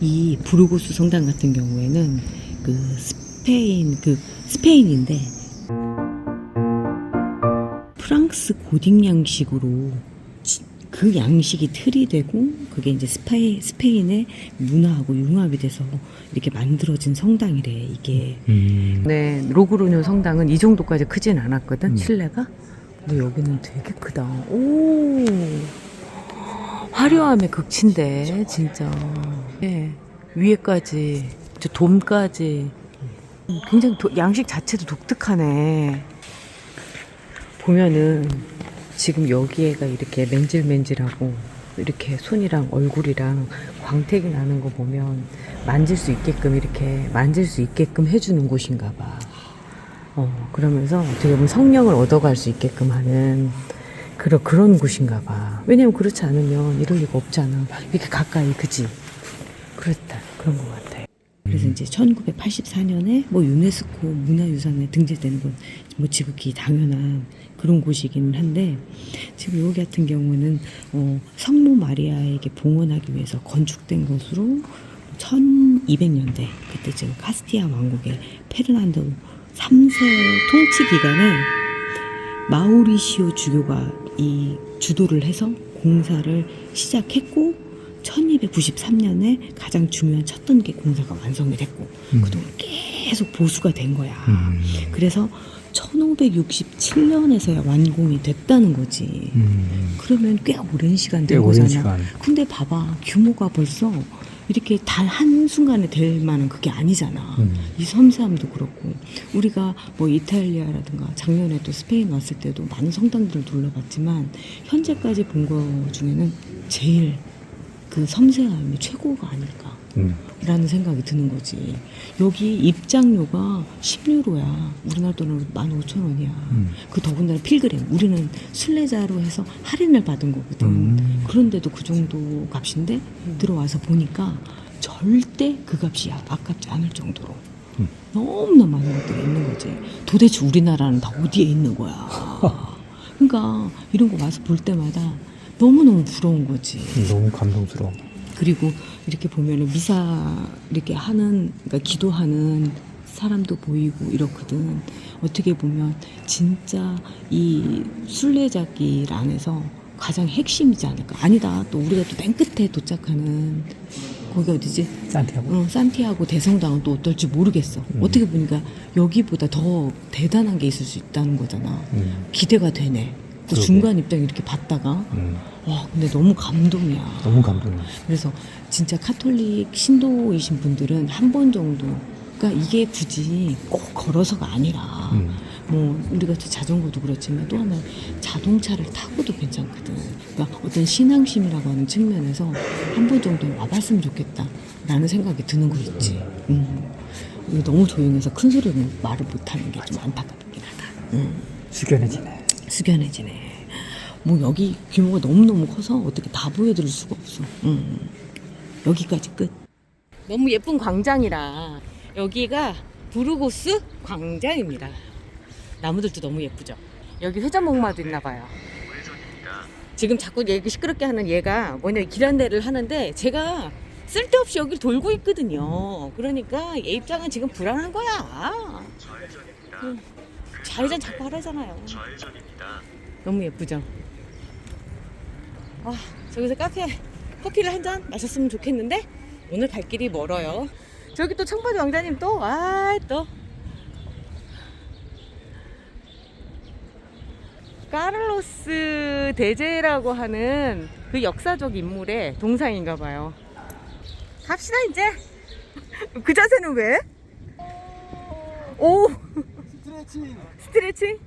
이 부르고스 성당 같은 경우에는 그 스페인 그 스페인인데 프랑스 고딕 양식으로 지- 그 양식이 틀이 되고 그게 이제 스페인 스페인의 문화하고 융합이 돼서 이렇게 만들어진 성당이래 이게. 음. 네, 로그로뇨 성당은 이 정도까지 크진 않았거든 음. 실내가. 근데 여기는 되게 크다. 오, 화려함의 극치인데 진짜. 예, 위에까지 저 돔까지 음, 굉장히 도- 양식 자체도 독특하네. 보면은 지금 여기에가 이렇게 맨질맨질하고 이렇게 손이랑 얼굴이랑 광택이 나는 거 보면 만질 수 있게끔 이렇게 만질 수 있게끔 해주는 곳인가 봐. 어, 그러면서 어떻게 보면 성령을 얻어갈 수 있게끔 하는 그런, 그런 곳인가 봐. 왜냐면 그렇지 않으면 이럴 리가 없잖아. 이렇게 가까이, 그지? 그렇다. 그런 것 같아. 그래서 이제 1984년에 뭐 유네스코 문화유산에 등재되는 건 뭐 지극히 당연한 그런 곳이기는 한데 지금 여기 같은 경우는 어, 성모 마리아에게 봉헌하기 위해서 건축된 것으로 1200년대 그때 지금 카스티아 왕국의 페르난도 3세 통치 기간에 마우리시오 주교가 이 주도를 해서 공사를 시작했고 1293년에 가장 중요한 첫 단계 공사가 완성이 됐고 음. 그동안 계속 보수가 된 거야. 음. 그래서 1567년에서야 완공이 됐다는 거지. 음. 그러면 꽤 오랜 시간 꽤된 오랜 거잖아. 시간. 근데 봐봐 규모가 벌써 이렇게 단 한 순간에 될 만한 그게 아니잖아. 음. 이 섬세함도 그렇고 우리가 뭐 이탈리아라든가 작년에 또 스페인 왔을 때도 많은 성당들을 둘러봤지만 현재까지 본 거 중에는 제일 그 섬세함이 최고가 아닐까. 음. 라는 생각이 드는 거지. 여기 입장료가 10유로야. 우리나라 돈으로 15,000원이야. 음. 그 더군다나 필그램. 우리는 순례자로 해서 할인을 받은 거거든. 음. 그런데도 그 정도 값인데 들어와서 보니까 절대 그 값이 아- 아깝지 않을 정도로 음. 너무나 많은 것들이 있는 거지. 도대체 우리나라는 다 어디에 있는 거야. 그러니까 이런 거 와서 볼 때마다 너무너무 부러운 거지. 너무 감동스러워. 그리고 이렇게 보면은 미사 이렇게 하는 그러니까 기도하는 사람도 보이고 이렇거든. 어떻게 보면 진짜 이 순례자길 안에서 가장 핵심이지 않을까. 아니다. 또 우리가 또 맨 끝에 도착하는 거기 어디지? 산티아고. 어, 산티아고 대성당은 또 어떨지 모르겠어. 음. 어떻게 보니까 여기보다 더 대단한 게 있을 수 있다는 거잖아. 음. 기대가 되네. 그 그러게. 중간 입장 이렇게 봤다가 음. 와 근데 너무 감동이야. 너무 감동이야. 그래서 진짜 카톨릭 신도이신 분들은 한 번 정도 그러니까 이게 굳이 꼭 걸어서가 아니라 음. 뭐 우리가 또 자전거도 그렇지만 또 하나 자동차를 타고도 괜찮거든. 그러니까 어떤 신앙심이라고 하는 측면에서 한 번 정도 와봤으면 좋겠다라는 생각이 드는 거 있지. 음. 이게 너무 조용해서 큰 소리로 말을 못하는 게 좀 안타깝긴 하다. 음. 숙연해지네. 숙연해지네. 뭐 여기 규모가 너무너무 커서 어떻게 다 보여드릴 수가 없어. 음. 여기까지 끝. 너무 예쁜 광장이라 여기가 부르고스 광장입니다. 나무들도 너무 예쁘죠. 여기 회전목마도 있나 봐요. 지금 자꾸 얘기 시끄럽게 하는 얘가 뭐냐 길 안내를 하는데 제가 쓸데없이 여기를 돌고 있거든요. 그러니까 얘 입장은 지금 불안한 거야. 응. 좌회전 자꾸 하라잖아요. 너무 예쁘죠? 아, 저기서 카페 커피를 한 잔 마셨으면 좋겠는데 오늘 갈 길이 멀어요. 저기 또 청바지 왕자님 또, 아, 또. 카를로스 대제라고 하는 그 역사적 인물의 동상인가 봐요. 갑시다, 이제. 그 자세는 왜? 오! 스트레칭?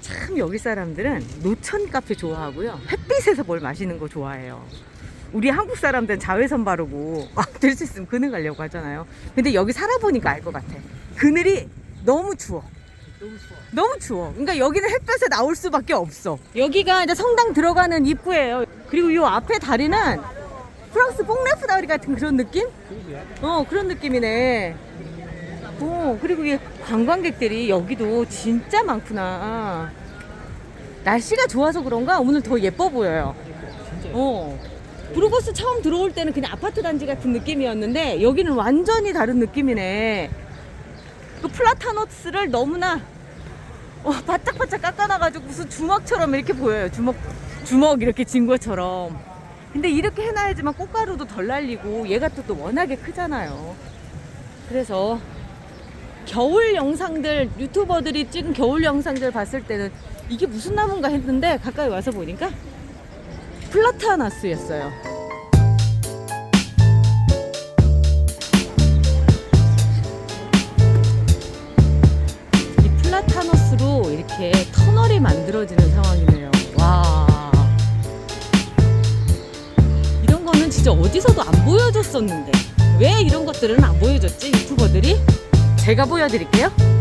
참 여기 사람들은 노천 카페 좋아하고요. 햇빛에서 뭘 마시는 거 좋아해요. 우리 한국 사람들은 자외선 바르고 될수 있으면 그늘 가려고 하잖아요. 근데 여기 살아보니까 알 것 같아. 그늘이 너무 추워. 너무 추워. 그러니까 여기는 햇볕에 나올 수밖에 없어. 여기가 이제 성당 들어가는 입구예요. 그리고 이 앞에 다리는 프랑스 뽕레프 다리 같은 그런 느낌? 어, 그런 느낌이네. 어, 그리고 이 관광객들이 여기도 진짜 많구나. 날씨가 좋아서 그런가 오늘 더 예뻐 보여요. 어. 브루거스 처음 들어올 때는 그냥 아파트 단지 같은 느낌이었는데 여기는 완전히 다른 느낌이네. 그 플라타노스를 너무나 어, 바짝바짝 깎아놔가지고 무슨 주먹처럼 이렇게 보여요. 주먹 주먹 이렇게 진 것처럼. 근데 이렇게 해놔야지만 꽃가루도 덜 날리고 얘가 또, 또 워낙에 크잖아요. 그래서 겨울 영상들 유튜버들이 찍은 겨울 영상들 봤을 때는 이게 무슨 나무인가 했는데 가까이 와서 보니까 플라타나스였어요. 이 플라타너스로 이렇게 터널이 만들어지는 상황이네요. 와. 이런 거는 진짜 어디서도 안 보여줬었는데. 왜 이런 것들은 안 보여줬지? 유튜버들이? 제가 보여드릴게요.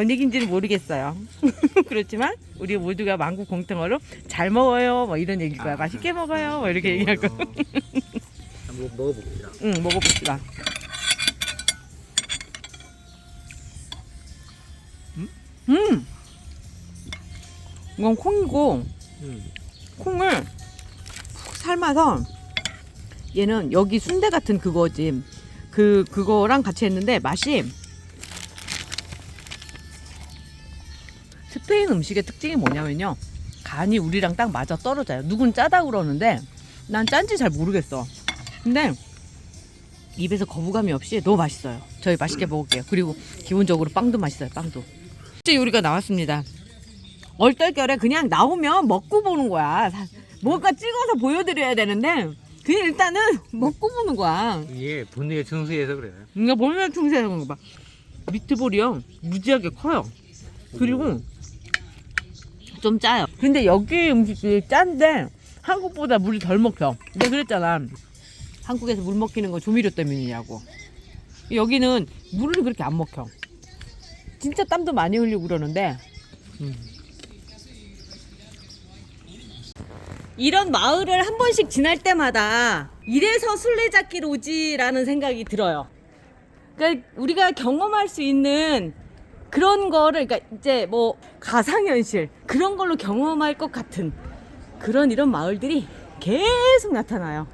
뭔 얘기인지는 모르겠어요. 그렇지만 우리 모두가 만국 공통어로 잘 먹어요. 뭐 이런 얘기일 거야. 맛있게 먹어요. 뭐 이렇게 얘기할 거. 한번 먹어봅시다. 응, 먹어봅시다. 음. 이건 콩이고 음. 콩을 푹 삶아서 얘는 여기 순대 같은 그거지. 그 그거랑 같이 했는데 맛이 스페인 음식의 특징이 뭐냐면요. 간이 우리랑 딱 맞아 떨어져요. 누군 짜다 그러는데 난 짠지 잘 모르겠어. 근데 입에서 거부감이 없이 너무 맛있어요. 저희 맛있게 먹을게요. 그리고 기본적으로 빵도 맛있어요. 빵도. 진짜 요리가 나왔습니다. 얼떨결에 그냥 나오면 먹고 보는 거야. 사- 뭔가 찍어서 보여드려야 되는데 그냥 일단은 먹고 보는 거야. 이게 분위기 청소해서 그래. 그러니까 틈새는 거 봐. 미트볼이요 무지하게 커요. 그리고 좀 짜요. 근데 여기 음식이 짠데 한국보다 물이 덜 먹혀. 내가 그랬잖아. 한국에서 물 먹히는 건 조미료 때문이냐고. 여기는 물을 그렇게 안 먹혀. 진짜 땀도 많이 흘리고 그러는데 음. 이런 마을을 한 번씩 지날 때마다 이래서 술래잡기를 오지라는 생각이 들어요. 그러니까 우리가 경험할 수 있는 그런 거를 그러니까 이제 뭐 가상현실 그런 걸로 경험할 것 같은 그런 이런 마을들이 계속 나타나요.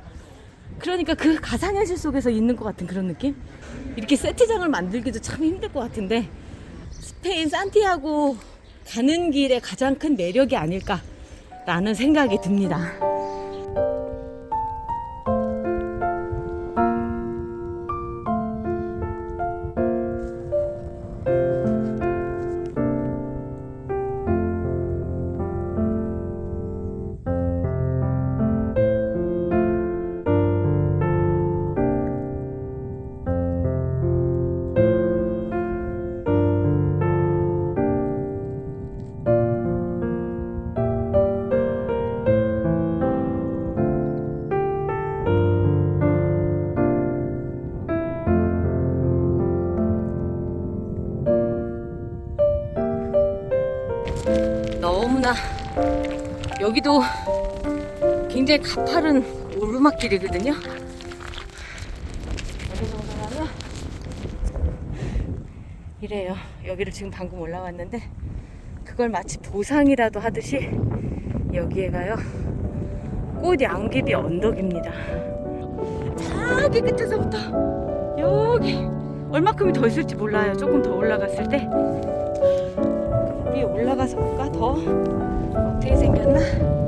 그러니까 그 가상현실 속에서 있는 것 같은 그런 느낌? 이렇게 세트장을 만들기도 참 힘들 것 같은데 스페인 산티아고 가는 길에 가장 큰 매력이 아닐까라는 생각이 듭니다. 굉장히 가파른 오르막길이거든요. 어느 정도냐면 이래요. 여기를 지금 방금 올라왔는데 그걸 마치 보상이라도 하듯이 여기에 가요. 꽃 양귀비 언덕입니다. 저기 끝에서부터 여기 얼마큼이 더 있을지 몰라요. 조금 더 올라갔을 때 위에 올라가서 볼까 더 어떻게 생겼나?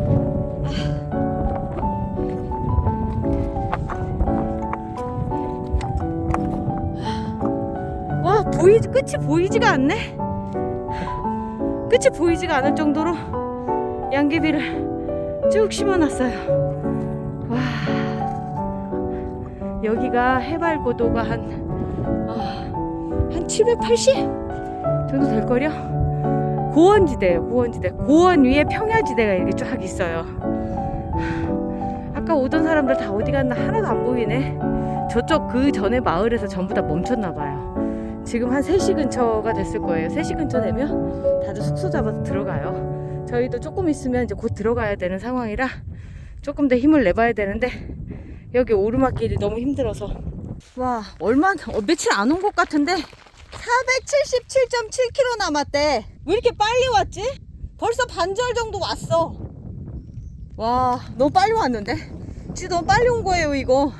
보이 끝이 보이지가 않네. 끝이 보이지가 않을 정도로 양귀비를 쭉 심어놨어요. 와 여기가 해발 고도가 한 아, 한780 정도 될 거려. 고원지대예요 고원지대 고원 위에 평야지대가 이렇게 쫙 있어요 아까 오던 사람들 다 어디 갔나 하나도 안 보이네. 저쪽 그 전에 마을에서 전부 다 멈췄나 봐요. 지금 한 3시 근처가 됐을 거예요. 3시 근처 되면 다들 숙소 잡아서 들어가요. 저희도 조금 있으면 이제 곧 들어가야 되는 상황이라 조금 더 힘을 내봐야 되는데 여기 오르막길이 너무 힘들어서 와 얼마 어, 며칠 안 온 것 같은데 477.7km 남았대 왜 이렇게 빨리 왔지? 벌써 반절 정도 왔어 와 너무 빨리 왔는데 진짜 너무 빨리 온 거예요 이거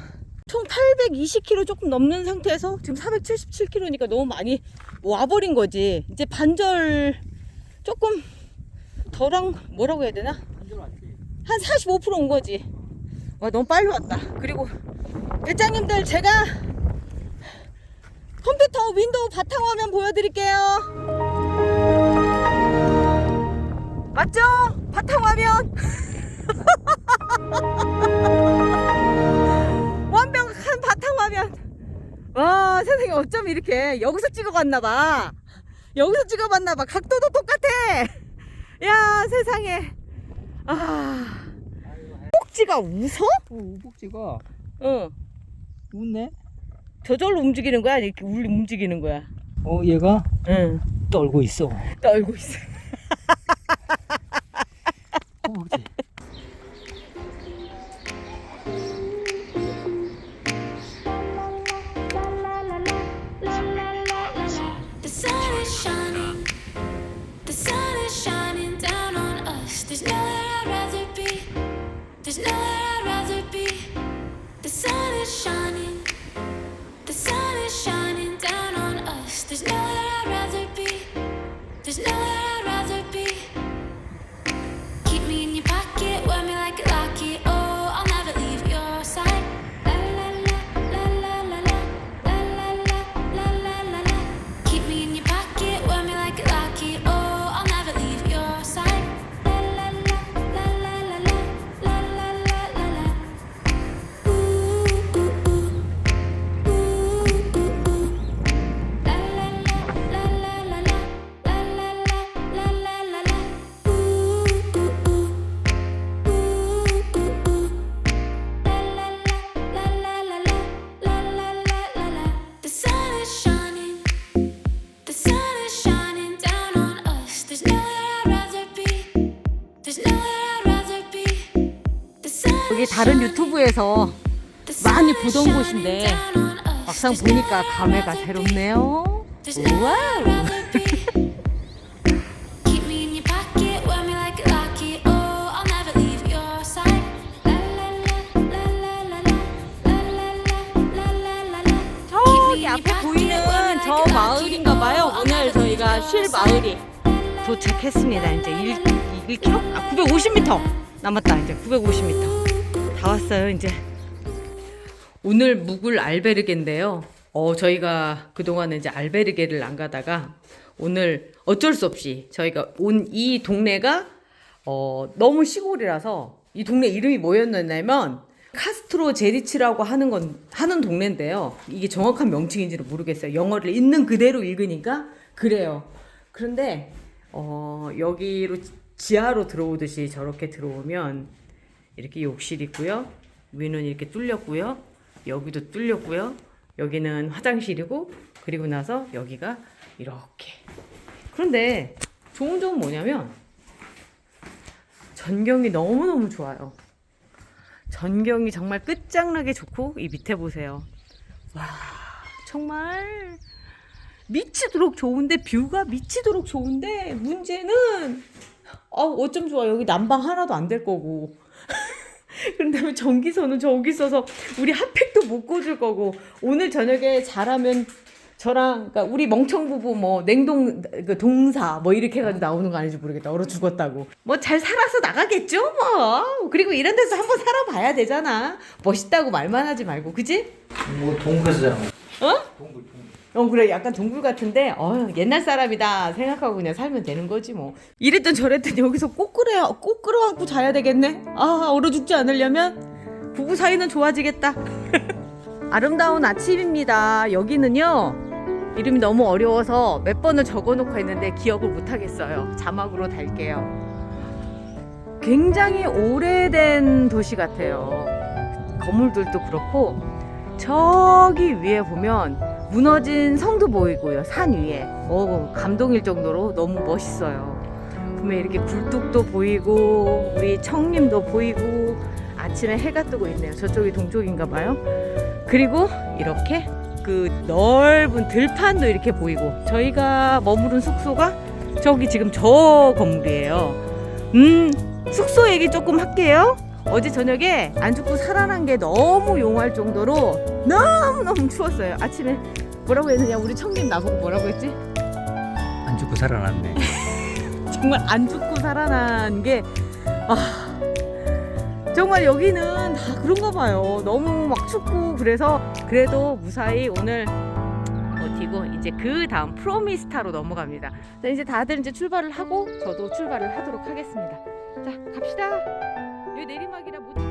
총 820km 조금 넘는 상태에서 지금 477km니까 너무 많이 와버린 거지. 이제 반절 조금 덜한 뭐라고 해야 되나? 한 45%온 거지. 와 너무 빨리 왔다. 그리고 배짱님들 제가 컴퓨터 윈도우 바탕화면 보여드릴게요. 맞죠? 바탕화면 와 세상에 어쩜 이렇게 여기서 찍어봤나봐 여기서 찍어봤나봐 각도도 똑같아 야 세상에 아 꼭지가 웃어? 어, 우복지가 응 웃네. 저절로 움직이는 거야? 이렇게 울 움직이는 거야? 어, 얘가 응 떨고 있어. 떨고 있어 There's no 여기 다른 유튜브에서 많이 보던 곳인데 막상 보니까 감회가 새롭네요. 와우! 저기 앞에 보이는 저 마을인가 봐요. 오늘 저희가 쉴 마을이 도착했습니다. 이제 1, 1km? 아, 950m 남았다. 이제 950m. 다 왔어요 이제 오늘 묵을 알베르게인데요 어 저희가 그동안은 이제 알베르게를 안 가다가 오늘 어쩔 수 없이 저희가 온 이 동네가 어 너무 시골이라서 이 동네 이름이 뭐였냐면 카스트로 제리치라고 하는 건 하는 동네인데요. 이게 정확한 명칭인지는 모르겠어요. 영어를 있는 그대로 읽으니까 그래요. 그런데 어 여기로 지하로 들어오듯이 저렇게 들어오면 이렇게 욕실 있고요. 위는 이렇게 뚫렸고요. 여기도 뚫렸고요. 여기는 화장실이고 그리고 나서 여기가 이렇게. 그런데 좋은 점은 뭐냐면 전경이 너무너무 좋아요. 전경이 정말 끝장나게 좋고 이 밑에 보세요. 와 정말 미치도록 좋은데 뷰가 미치도록 좋은데 문제는 어, 어쩜 좋아 여기 난방 하나도 안 될 거고 그런데 전기선은 저기 있어서 우리 핫팩도 못 꽂을 거고 오늘 저녁에 잘하면 저랑 그러니까 우리 멍청 부부 뭐 냉동 그 동사 뭐 이렇게 해가지고 나오는 거 아닌지 모르겠다 얼어 죽었다고 뭐 잘 살아서 나가겠죠 뭐 그리고 이런 데서 한번 살아봐야 되잖아 멋있다고 말만 하지 말고 그지? 뭐 동굴에서 자는 거. 어? 동굴, 동굴. 어 그래. 약간 동굴 같은데 어 옛날 사람이다 생각하고 그냥 살면 되는 거지 뭐. 이랬던 저랬던 여기서 꼭 그래 꼭 끌어안고 자야 되겠네. 아 얼어 죽지 않으려면 부부 사이는 좋아지겠다. 아름다운 아침입니다. 여기는요 이름이 너무 어려워서 몇 번을 적어놓고 했는데 기억을 못 하겠어요. 자막으로 달게요. 굉장히 오래된 도시 같아요. 건물들도 그렇고 저기 위에 보면 무너진 성도 보이고요. 산 위에. 어, 감동일 정도로 너무 멋있어요. 보면 이렇게 굴뚝도 보이고 우리 청림도 보이고 아침에 해가 뜨고 있네요. 저쪽이 동쪽인가 봐요. 그리고 이렇게 그 넓은 들판도 이렇게 보이고 저희가 머무른 숙소가 저기 지금 저 건물이에요. 음, 숙소 얘기 조금 할게요. 어제 저녁에 안 죽고 살아난 게 너무 용할 정도로 너무너무 추웠어요. 아침에 뭐라고 했느냐 우리 청님 나보고 뭐라고 했지? 안 죽고 살아났네. 정말 안 죽고 살아난 게 아, 정말 여기는 다 그런가 봐요. 너무 막 춥고 그래서 그래도 무사히 오늘 버티고 이제 그 다음 프로미스타로 넘어갑니다. 자, 이제 다들 이제 출발을 하고 저도 출발을 하도록 하겠습니다. 자 갑시다. 여기 내리막이라 못.